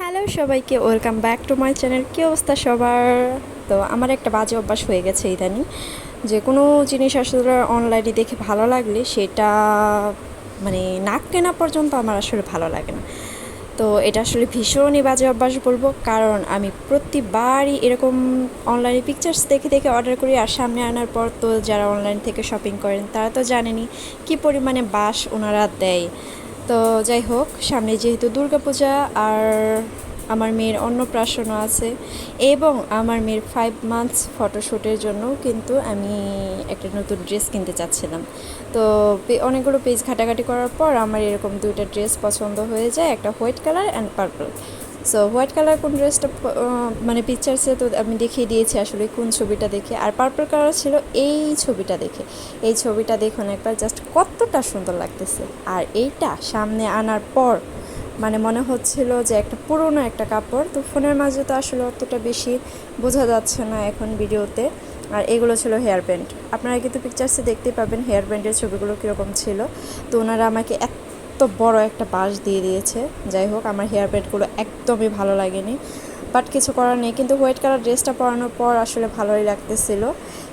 Hello সবাইকে, welcome back to my channel. কী অবস্থা সবার? তো আমার একটা বাজে অভ্যাস হয়ে গেছে ইদানিং। যে কোনো জিনিস আসলে অনলাইনে দেখে ভালো লাগলে সেটা মানে নাক কেনা পর্যন্ত আমার আসলে ভালো লাগে না। তো এটা আসলে ভীষণই বাজে অভ্যাস বলব। কারণ আমি প্রতিবারই এরকম অনলাইনে পিকচার্স দেখে দেখে অর্ডার করি আর সামনে আনার পর তো যারা অনলাইন থেকে শপিং করেন তারা তো জানেনি কী পরিমাণে বাস ওনারা দেয়। তো যাই হোক, সামনে যেহেতু দুর্গাপূজা আর আমার মেয়ের অন্নপ্রাশনও আছে এবং আমার মেয়ের ফাইভ মান্থস ফটোশ্যুটের জন্য কিন্তু আমি একটা নতুন ড্রেস কিনতে চাচ্ছিলাম। তো অনেকগুলো পেজ ঘাটাঘাটি করার পর আমার এরকম দুইটা ড্রেস পছন্দ হয়ে যায়, একটা white colour and purple so white colour কোন ড্রেসটা মানে পিকচার্সে তো আমি দেখিয়ে দিয়েছি আসলে কোন ছবিটা দেখে। আর পার্পল কালার ছিল এই ছবিটা দেখে। এই ছবিটা দেখুন একবার জাস্ট কতটা সুন্দর লাগতেছে। আর এইটা সামনে আনার পর মানে মনে হচ্ছিল যে একটা পুরনো একটা কাপড়। তো ফোনের মাঝে তো আসলে অতটা বেশি বোঝা যাচ্ছে না এখন ভিডিওতে। আর এগুলো ছিল হেয়ার ব্যান্ড আপনারা কিন্তু পিকচার্সে দেখতেই পাবেন হেয়ার ব্যান্ডের ছবিগুলো কীরকম ছিল। তো ওনারা আমাকে এত বড় একটা বাঁশ দিয়ে দিয়েছে। যাই হোক, আমার হেয়ার প্যাডগুলো একদমই ভালো লাগেনি। বাট কিছু করার নেই, কিন্তু হোয়াইট কালার ড্রেসটা পরানোর পর আসলে ভালোই লাগতেছিল।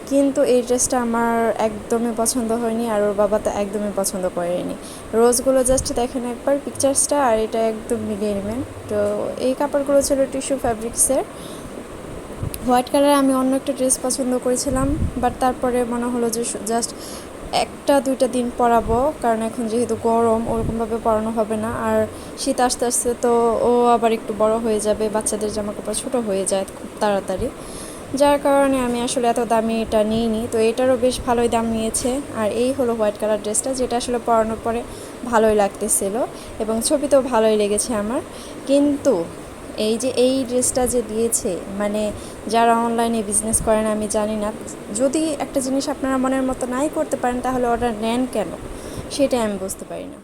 কিন্তু এই ড্রেসটা আমার একদমই পছন্দ হয়নি আর ওর বাবা তো একদমই পছন্দ করেনি। রোজগুলো জাস্ট দেখেন একবার পিকচার্সটা আর এটা একদম মিলিয়ে তো এই কাপড়গুলো ছিল টিস্যু ফ্যাব্রিক্সের হোয়াইট কালারে আমি অন্য একটা ড্রেস পছন্দ করেছিলাম বাট তারপরে মনে হলো যে জাস্ট একটা, দুইটা দিন পরাবো কারণ এখন যেহেতু গরম, ওরকমভাবে পরানো হবে না। আর শীত আসতে আসতে তো ও আবার একটু বড় হয়ে যাবে, বাচ্চাদের জামা কাপড় ছোটো হয়ে যায় খুব তাড়াতাড়ি। যার কারণে আমি আসলে এত দামি এটা নিইনি, তো এটারও বেশ ভালোই দাম নিয়েছে। আর এই হলো হোয়াইট কালার ড্রেসটা, যেটা আসলে পরানোর পরে ভালোই লাগতেছিল এবং ছবিতেও ভালোই লেগেছে আমার। কিন্তু এই যে এই ড্রেসটা যে দিয়েছে মানে যারা অনলাইনে বিজনেস করেন, আমি জানি না। যদি একটা জিনিস আপনারা মনের মতো নাই করতে পারেন, তাহলে অর্ডার নেন কেন? সেটা আমি বুঝতে পারি না।